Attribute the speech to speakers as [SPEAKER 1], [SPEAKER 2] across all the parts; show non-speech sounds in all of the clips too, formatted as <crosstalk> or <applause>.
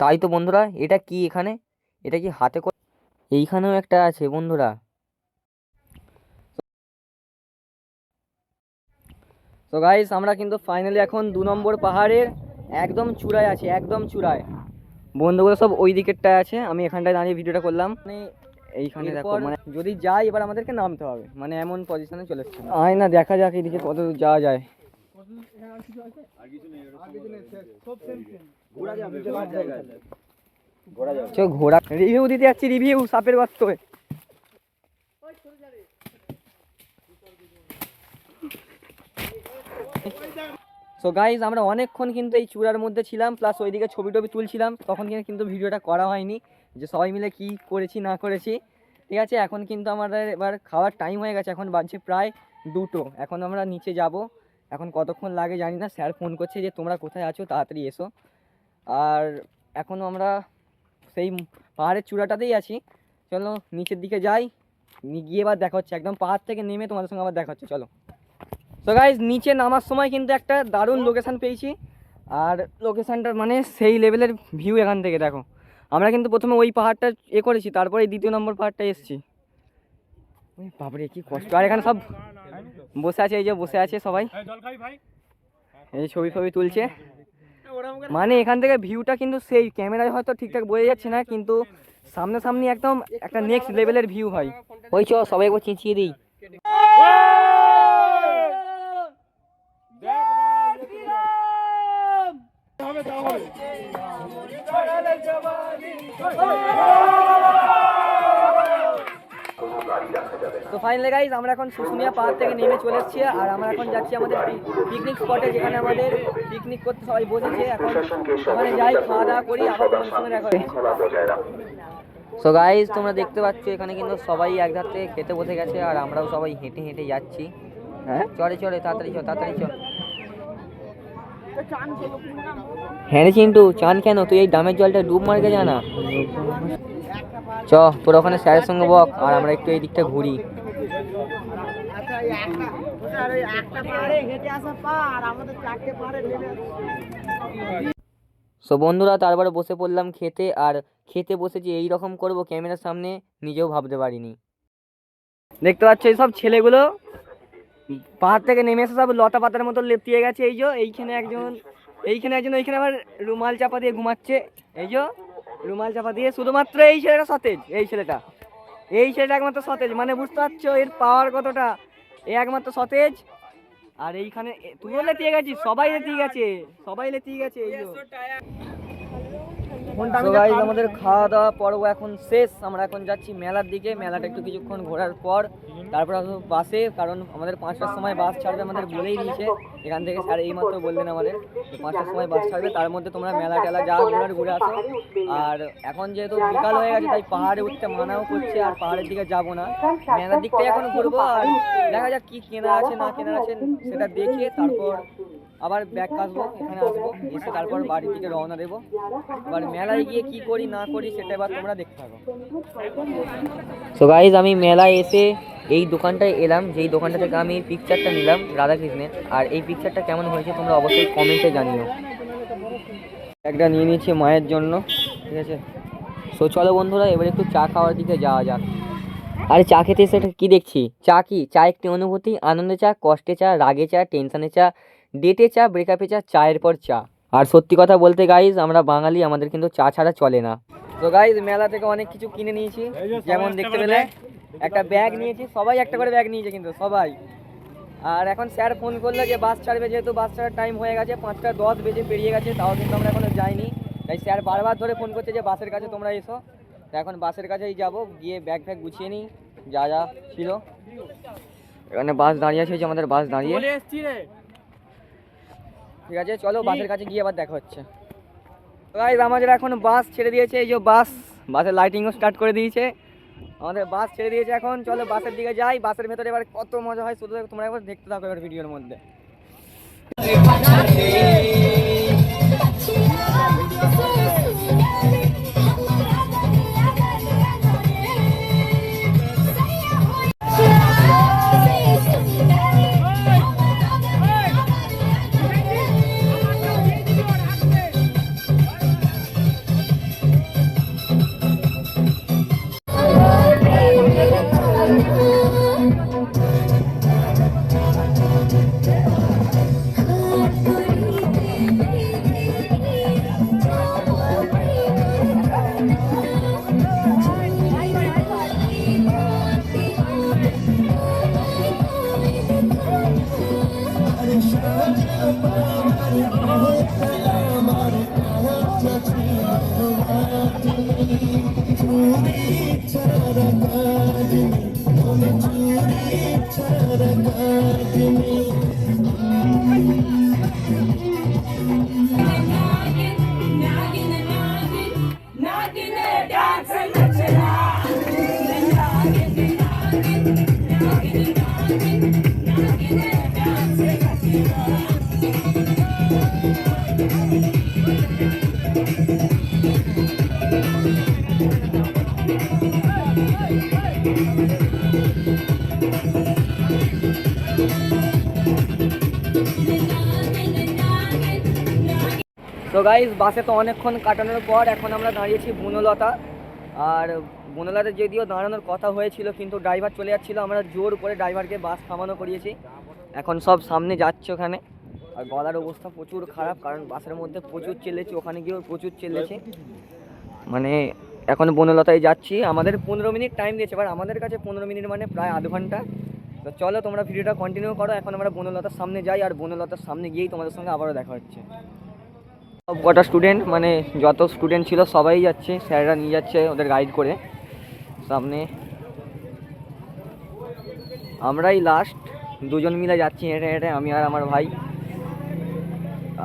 [SPEAKER 1] তাই তো বন্ধুরা এটা কি এখানে? এটা কি হাতে করে এইখানেও একটা আছে বন্ধুরা। তো গাইস আমরা কিন্তু ফাইনালি এখন দু নম্বর পাহাড়ের একদম চূড়ায় আছি একদম চূড়ায়। বন্ধুগুলো সব ওই দিকেরটায় আছে আমি এখানটায় দাঁড়িয়ে ভিডিওটা করলাম। মানে এইখানে দেখো মানে যদি যাই এবার আমাদেরকে নামতে হবে মানে এমন পজিশনে চলে এসছে আয় না দেখা যাক এদিকে কত দূর যাওয়া যায়। চো ঘোড়া। রিভিউ দিতে যাচ্ছি রিভিউ সাপের গর্তয় সো গাইজ আমরা অনেকক্ষণ কিন্তু এই চূড়ার মধ্যে ছিলাম প্লাস ওইদিকে ছবি টবি তুলছিলাম তখন কিন্তু কিন্তু ভিডিওটা করা হয়নি যে সবাই মিলে কি করেছি না করেছি। ঠিক আছে এখন কিন্তু আমাদের এবার খাওয়ার টাইম হয়ে গেছে এখন বাজছে প্রায় দুটো। এখন আমরা নিচে যাব। এখন কতক্ষণ লাগে জানি না স্যার ফোন করছে যে তোমরা কোথায় আছো তাড়াতাড়ি এসো। আর এখনও আমরা সেই পাহাড়ের চূড়াটাতেই আছি। চলো নিচের দিকে যাই। গিয়ে এবার দেখা হচ্ছে। একদম পাহাড় থেকে নেমে তোমাদের সঙ্গে আবার দেখা হচ্ছে। চলো। তো গাইজ নিচে নামার সময় কিন্তু একটা দারুণ লোকেশান পেয়েছি। আর লোকেশানটার মানে সেই লেভেলের ভিউ এখান থেকে দেখো। আমরা কিন্তু প্রথমে ওই পাহাড়টা এ করেছি তারপরে এই দ্বিতীয় নম্বর পাহাড়টা এসেছি। বাপরে কি কষ্ট। আর এখানে সব বসে আছে এই যে বসে আছে সবাই। এই ছবি ফবি তুলছে। মানে এখান থেকে ভিউটা কিন্তু সেই ক্যামেরায় হয়তো ঠিকঠাক বোঝা যাচ্ছে না কিন্তু সামনাসামনি একদম একটা নেক্সট লেভেলের ভিউ হয়। ওই চ সবাই একবার চিঁচিয়ে দিই। তো ফাইনালি গাইজ আমরা এখন শুশুনিয়া পাহাড় থেকে নেমে চলে এসেছি আর আমরা এখন যাচ্ছি আমাদের পিকনিক স্পটে যেখানে আমাদের পিকনিক করতে সবাই বসেছে। এখন ওখানে যাই খাওয়া দাওয়া করি আবার তোমাদের সঙ্গে দেখা সো গাইজ তোমরা দেখতে পাচ্ছ এখানে কিন্তু সবাই এক ধার থেকে খেতে বসে গেছে আর আমরাও সবাই হেঁটে হেঁটে যাচ্ছি। হ্যাঁ? চলে চলে তাড়াতাড়ি চ তাড়াতাড়ি চ হ্যাঁ রে চিন্টু চান কেন? তুই এই ডামের জলটা ডুব মারকে জানা চ তোর ওখানে স্যারের সঙ্গে বক, আর আমরা একটু এই দিকটা ঘুরি। সো বন্ধুরা, তারপরে বসে পড়লাম খেতে, আর খেতে বসেছি এই রকম করব ক্যামেরার সামনে, নিজেও ভাবতে পারিনি। দেখতে পাচ্ছ এই সব ছেলেগুলো? পাহাড় থেকে নেমে এসে সব লতা পাতার মতো লেপটিয়ে গেছে। এই যে, এইখানে একজন এইখানে একজন, এইখানে আবার রুমাল চাপা দিয়ে ঘুমাচ্ছে। এই যে রুমাল চাপা দিয়ে শুধুমাত্র এই ছেলেটা সতেজ, এই ছেলেটা। এই ছেলেটা একমাত্র সতেজ মানে বুঝতে পারছ এর পাওয়ার কতটা? এ একমাত্র সতেজ। আর এইখানে তুই তুইও লেতিয়ে গেছিস, সবাই লেতিয়ে গেছে, সবাই লেতিয়ে গেছে, এই আমাদের খাওয়া দাওয়া পর্ব এখন শেষ। আমরা এখন যাচ্ছি মেলার দিকে। মেলাটা একটু কিছুক্ষণ ঘোরার পর। তারপর আসব বাসে কারণ আমাদের পাঁচটার সময় বাস ছাড়বে আমাদের বলেই দিয়েছে। এখান থেকে স্যার এই মাত্র বললেন আমাদের পাঁচটার সময় বাস ছাড়বে। তার মধ্যে তোমরা মেলা টেলা যা ঘোরার ঘুরে আসো। আর এখন যেহেতু বিকাল হয়ে গেছে তাই পাহাড়ে উঠতে মানাও করছে। আর পাহাড়ের দিকে যাব না। মেলার দিকটাই এখন ঘুরবো। আর দেখা যাক কি কেনা আছে না কেনা আছে সেটা দেখে তারপর আবার ব্যাগ কাটবো এখানে আসব এসে তারপর বাড়ির দিকে রওনা দেবো। এবার মেলায় গিয়ে কি করি না করি সেটা এবার তোমরা দেখতে পাবো সো গাইজ আমি মেলায় এসে এই দোকানটায় এলাম যেই দোকানটা থেকে আমি পিকচারটা নিলাম রাধাকৃষ্ণের। আর এই পিকচারটা কেমন হয়েছে তোমরা অবশ্যই কমেন্টে জানিও। একটা নিয়ে নিয়েছি মায়ের জন্য ঠিক আছে? সো চলো বন্ধুরা এবার একটু চা খাওয়ার দিকে যাওয়া যাক। আরে চা খেতে এসে কি দেখছি? চা কি? চা একটি অনুভূতি আনন্দে চা কষ্টে চা রাগে চা টেনশনে চা ডেটে চা ব্রেকআপে চা চায়ের পর চা। আর সত্যি কথা বলতে গাইজ আমরা বাঙালি আমাদের কিন্তু চা ছাড়া চলে না। তো গাইজ মেলা থেকে অনেক কিছু কিনে নিয়েছি। যেমন দেখতে পেলে একটা ব্যাগ নিয়েছি। সবাই একটা করে ব্যাগ নিয়েছে কিন্তু সবাই। আর এখন স্যার ফোন করল যে বাস ছাড়বে যেহেতু বাস ছাড়ার টাইম হয়ে গেছে পাঁচটা দশ বেজে পেরিয়ে গেছে তাও কিন্তু আমরা এখনও যাইনি। তাই স্যার বারবার ধরে ফোন করছে যে বাসের কাছে তোমরা এসো। তো এখন বাসের কাছেই যাব গিয়ে ব্যাগ ফ্যাগ গুছিয়ে নিই যা যা ছিল। এখানে বাস দাঁড়িয়ে আছে আমাদের বাস দাঁড়িয়ে। ঠিক আছে চলো বাসের কাছে গিয়ে আবার দেখা হচ্ছে। গাইজ আমাদের এখন বাস ছেড়ে দিয়েছে এই যে বাস বাসের লাইটিংও স্টার্ট করে দিয়েছে। আমাদের বাস ছেড়ে দিয়েছে এখন চলো বাসের দিকে যাই বাসের ভেতরে এবার কত মজা হয় শুধু তোমরা একবার দেখতে থাকো এবার ভিডিওর মধ্যে। তো গাইজ বাসে তো অনেকক্ষণ কাটানোর পর এখন আমরা দাঁড়িয়েছি বনলতা। আর বনলতা যদিও দাঁড়ানোর কথা হয়েছিল, কিন্তু ড্রাইভার চলে যাচ্ছিল। আমরা জোর করে ড্রাইভারকে বাস থামানো করিয়েছি। এখন সব সামনে যাচ্ছে ওখানে। আর গলার অবস্থা প্রচুর খারাপ, কারণ বাসের মধ্যে প্রচুর চেলেছে ওখানে গিয়েও প্রচুর চেলেছে মানে এখন বনলতায় যাচ্ছি। আমাদের পনেরো মিনিট টাইম দিয়েছে এবার আমাদের কাছে পনেরো মিনিট মানে প্রায় আধ ঘণ্টা। তো চলো তোমরা ভিডিওটা কন্টিনিউ করো, এখন আমরা বনলতার সামনে যাই, আর বনলতার সামনে গিয়েই তোমাদের সঙ্গে আবারও দেখা হচ্ছে। সব কটা স্টুডেন্ট মানে যত স্টুডেন্ট ছিল সবাই যাচ্ছে, স্যাররা নিয়ে যাচ্ছে ওদের গাইড করে। সামনে আমরাই লাস্ট দুজন মিলে যাচ্ছি হেঁটে হেঁটে, আমি আর আমার ভাই।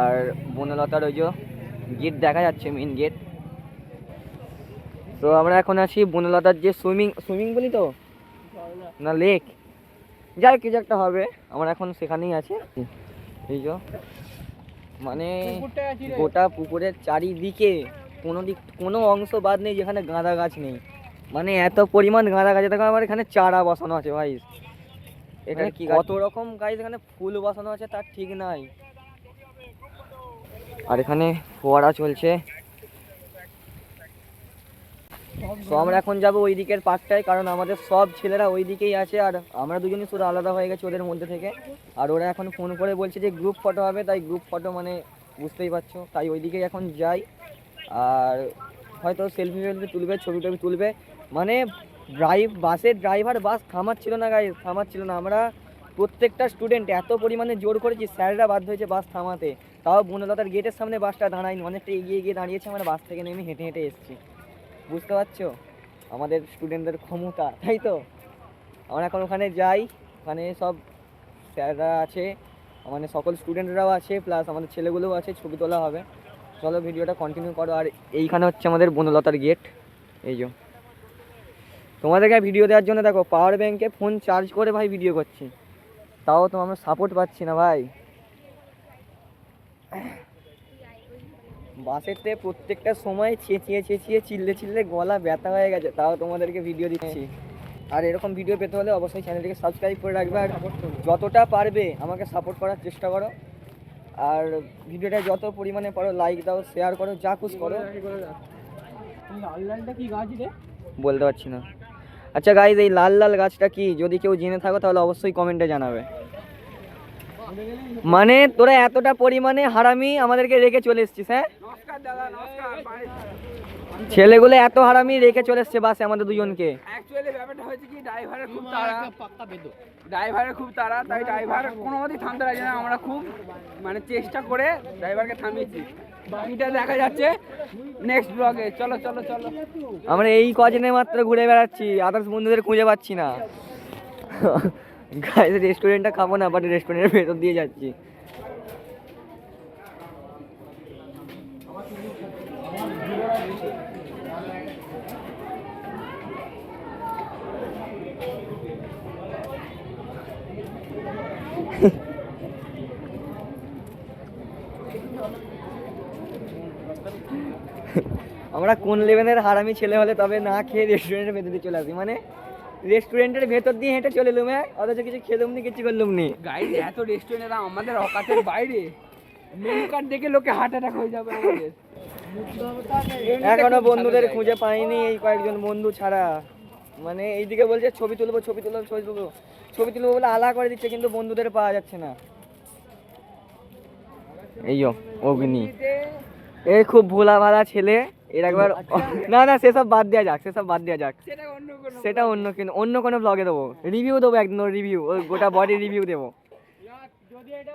[SPEAKER 1] আর বনলতার ওই যে গেট দেখা যাচ্ছে মেন গেট তো আমরা এখন আছি বনলতার যে সুইমিং সুইমিং বলি তো? না লেক। যাই কিছু একটা হবে। আমরা এখন সেখানেই আছি। এই যে মানে গোটা পুকুরের চারিদিকে কোনো দিক কোনো অংশ বাদ নেই যেখানে গাঁদা গাছ নেই। মানে এত পরিমাণ গাঁদা গাছ দেখো আমার এখানে চারা বসানো আছে ভাই। এটা কি কত রকম গাছ এখানে ফুল বসানো আছে তার ঠিক নাই। আর এখানে ফোয়ারা চলছে। তো আমরা এখন যাব ওই দিকের পার্কটায়, কারণ আমাদের সব ছেলেরা ওই দিকেই আছে আর আমরা দুজনই শুধু আলাদা হয়ে গেছি ওদের মধ্যে থেকে। আর ওরা এখন ফোন করে বলছে যে গ্রুপ ফটো হবে, তাই গ্রুপ ফটো মানে বুঝতেই পারছ, তাই ওই দিকেই এখন যাই। আর হয়তো সেলফি ফেলফি তুলবে, ছবি টবি তুলবে। মানে ড্রাইভ বাসের ড্রাইভার বাস থামাচ্ছিল না গাই থামাচ্ছিল না। আমরা প্রত্যেকটা স্টুডেন্ট এত পরিমাণে জোর করেছি, স্যাররা বাধ্য হয়েছে বাস থামাতে। তাও বনলতার গেটের সামনে বাসটা দাঁড়ায়নি, অনেকটা এগিয়ে গিয়ে দাঁড়িয়েছে, আমরা বাস থেকে নেমে হেঁটে হেঁটে এসেছি। বুঝতে পারছ? আমাদের স্টুডেন্টদের ক্ষমতা, তাই তো? আমরা এখন ওখানে যাই, ওখানে সব স্যাররা আছে মানে সকল স্টুডেন্টরাও আছে প্লাস আমাদের ছেলেগুলোও আছে, ছবি তোলা হবে। চলো ভিডিওটা কন্টিনিউ করো, আর এইখানে হচ্ছে আমাদের বনলতার গেট এই যে। তোমাদেরকে ভিডিও দেওয়ার জন্য দেখো পাওয়ার ব্যাঙ্কে ফোন চার্জ করে ভাই ভিডিও করছি। তাও তো আমরা সাপোর্ট পাচ্ছি না ভাই। বাসেতে প্রত্যেকটা সময় চেঁচিয়ে চেঁচিয়ে চিল্লে চিল্লে গলা ব্যথা হয়ে গেছে, তাও তোমাদেরকে ভিডিও দিচ্ছি। আর এরকম ভিডিও পেতে হলে অবশ্যই চ্যানেলটিকে সাবস্ক্রাইব করে রাখবে, আর যতটা পারবে আমাকে সাপোর্ট করার চেষ্টা করো। আর ভিডিওটা যত পরিমাণে পারো লাইক দাও শেয়ার করো, যা খুশ করো। বলতে পারছি না। আচ্ছা গাইজ এই লাল লাল গাছটা কি? যদি কেউ জেনে থাকো তাহলে অবশ্যই কমেন্টে জানাবে। মানে তোরা এতটা পরিমাণে হারামি আমাদেরকে রেখে চলে এসছিস হ্যাঁ? ছেলেগুলো এত হারামি রেখে চলে এসছে বাসে আমাদের দুজনকে।
[SPEAKER 2] অ্যাকচুয়ালি ব্যাপারটা হয়েছে কি ড্রাইভারের খুব তাড়া। ড্রাইভারের খুব তাড়া তাই ড্রাইভার কোনো মতেই থামতে রাজি না। আমরা খুব মানে চেষ্টা করে ড্রাইভারকে থামিয়েছি। বাকিটা দেখা যাচ্ছে নেক্সট ব্লগে চলো চলো চলো।
[SPEAKER 1] আমরা এই কজনে মাত্র ঘুরে বেড়াচ্ছি আদার্স বন্ধুদের খুঁজে পাচ্ছি না। গাইজ রেস্টুরেন্টটা খাব না বাট রেস্টুরেন্টের ভেতর দিয়ে যাচ্ছি। আমরা কোন লেভেলের হারামি ছেলে হলে তবে না খেয়ে রেস্টুরেন্টের ভেতর দিয়ে চলে আসি মানে? রেস্টুরেন্টের ভেতর দিয়ে হেঁটে চলে এলুম হ্যাঁ? অথচ কিছু খেলুম নি কিছু করলুম নি।
[SPEAKER 2] গাইড এত রেস্টুরেন্ট আমাদের অকাতের বাইরে। মেনু কার্ড দেখে লোকে হার্ট অ্যাটাক হয়ে যাবে আমাদের।
[SPEAKER 1] এখনও বন্ধুদের খুঁজে পাইনি এই কয়েকজন বন্ধু ছাড়া। মানে এইদিকে বলছে ছবি তুলবো ছবি তুলবো ছবি তুলবো। ছবি তুলবো বলে আলা করে দিচ্ছে কিন্তু বন্ধুদের পাওয়া যাচ্ছে না। এই অগ্নি। এই খুব ভোলা ভালা ছেলে। এর একবার না না সেসব বাদ দেওয়া যাক সেসব বাদ দেওয়া যাক।
[SPEAKER 2] সেটা অন্য কোনো
[SPEAKER 1] অন্য কোনো ব্লগে দেবো। রিভিউ দেবো একদম রিভিউ ওই গোটা বডি রিভিউ দেবো।
[SPEAKER 2] যদি এটা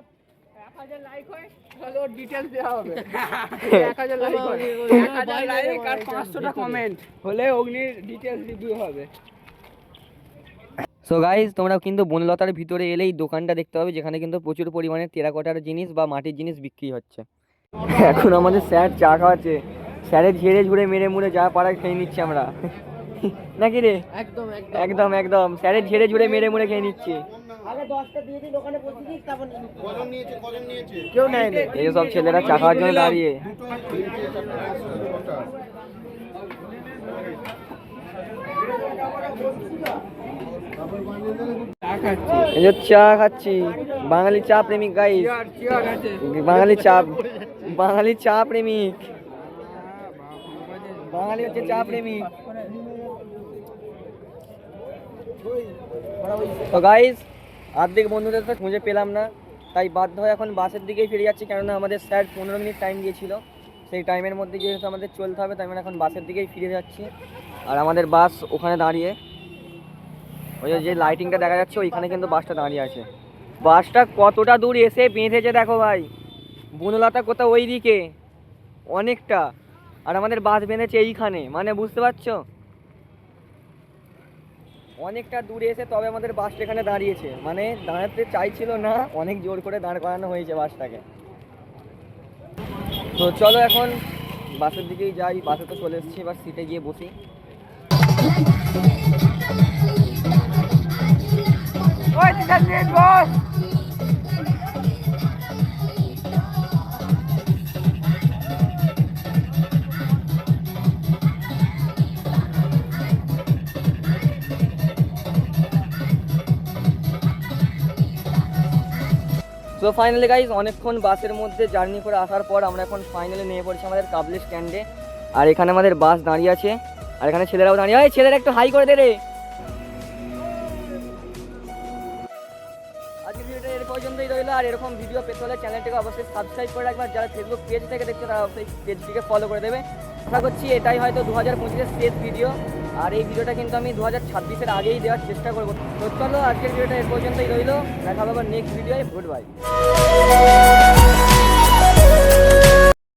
[SPEAKER 1] সো <laughs> গাইজ তোমরা কিন্তু বনলতার ভিতরে এলেই দোকানটা দেখতে পাবে যেখানে কিন্তু প্রচুর পরিমাণে টেরাকোটার জিনিস বা মাটির জিনিস বিক্রি হচ্ছে। এখন আমাদের স্যার চা খাওয়াচ্ছে। স্যারের ঝেড়ে ঝুড়ে মেরে মুড়ে যা পাড়ায় খেয়ে নিচ্ছি আমরা। নাকি রে?
[SPEAKER 2] একদম
[SPEAKER 1] একদম। একদম স্যারের ঝেড়ে ঝুড়ে মেরে মুড়ে খেয়ে নিচ্ছি।
[SPEAKER 2] কেউ নেয়নি।
[SPEAKER 1] এই যে সব ছেলেরা চা খাওয়ার জন্য দাঁড়িয়ে।
[SPEAKER 2] চা খাচ্ছি
[SPEAKER 1] এই চা খাচ্ছি। বাঙালি চা প্রেমিক
[SPEAKER 2] আছে
[SPEAKER 1] বাঙালি চা বাঙালি চা প্রেমিক। বাঙালি হচ্ছে চা প্রেমিক তো গাইজ আর্ধেক বন্ধুদের তো খুঁজে পেলাম না, তাই বাধ্য হয়ে এখন বাসের দিকেই ফিরে যাচ্ছি, কেননা আমাদের স্যার পনেরো মিনিট টাইম দিয়েছিল। সেই টাইমের মধ্যে যেহেতু আমাদের চলতে হবে, তাই আমরা এখন বাসের দিকেই ফিরে যাচ্ছি। আর আমাদের বাস ওখানে দাঁড়িয়ে, ওই যে লাইটিংটা দেখা যাচ্ছে, ওইখানে কিন্তু বাসটা দাঁড়িয়ে আছে। বাসটা কতটা দূর এসে বেঁধেছে দেখো ভাই, বনলতা কোথাও ওই দিকে অনেকটা। আর আমাদের বাস বেঁধেছে এইখানে মানে বুঝতে পারছ? অনেকটা দূরে এসে তবে আমাদের বাসটা এখানে দাঁড়িয়েছে মানে দাঁড়াতে চাইছিল না, অনেক জোর করে দাঁড় করানো হয়েছে বাসটাকে। তো চলো এখন বাসের দিকেই যাই, বাসে তো চলে এসেছি, এবার সিটে গিয়ে বসি।
[SPEAKER 2] বস।
[SPEAKER 1] তো ফাইনালি গাইজ অনেকক্ষণ বাসের মধ্যে জার্নি করে আসার পর আমরা এখন ফাইনালি নিয়ে পড়ছি আমাদের কাবলি স্ট্যান্ডে আর এখানে আমাদের বাস দাঁড়িয়ে আছে। আর এখানে ছেলেরাও দাঁড়িয়ে হয় ছেলেরা একটু হাই করে দে রে। আজকের ভিডিওটা এর পর্যন্তই রইল। আর এরকম ভিডিও পেতে হলে চ্যানেলটিকে অবশ্যই সাবস্ক্রাইব করে রাখবে। আর যারা ফেসবুক পেজ থেকে দেখছে, তারা অবশ্যই পেজটিকে ফলো করে দেবে। আশা করছি এটাই হয়তো দু হাজার পঁচিশের শেষ ভিডিও আর এই ভিডিওটা কিন্তু আমি দু হাজার ছাব্বিশের আগেই দেওয়ার চেষ্টা করব। তো চলো আজকের ভিডিওটা এ পর্যন্তই রইল। দেখা হবে নেক্সট ভিডিওয় গুড বাই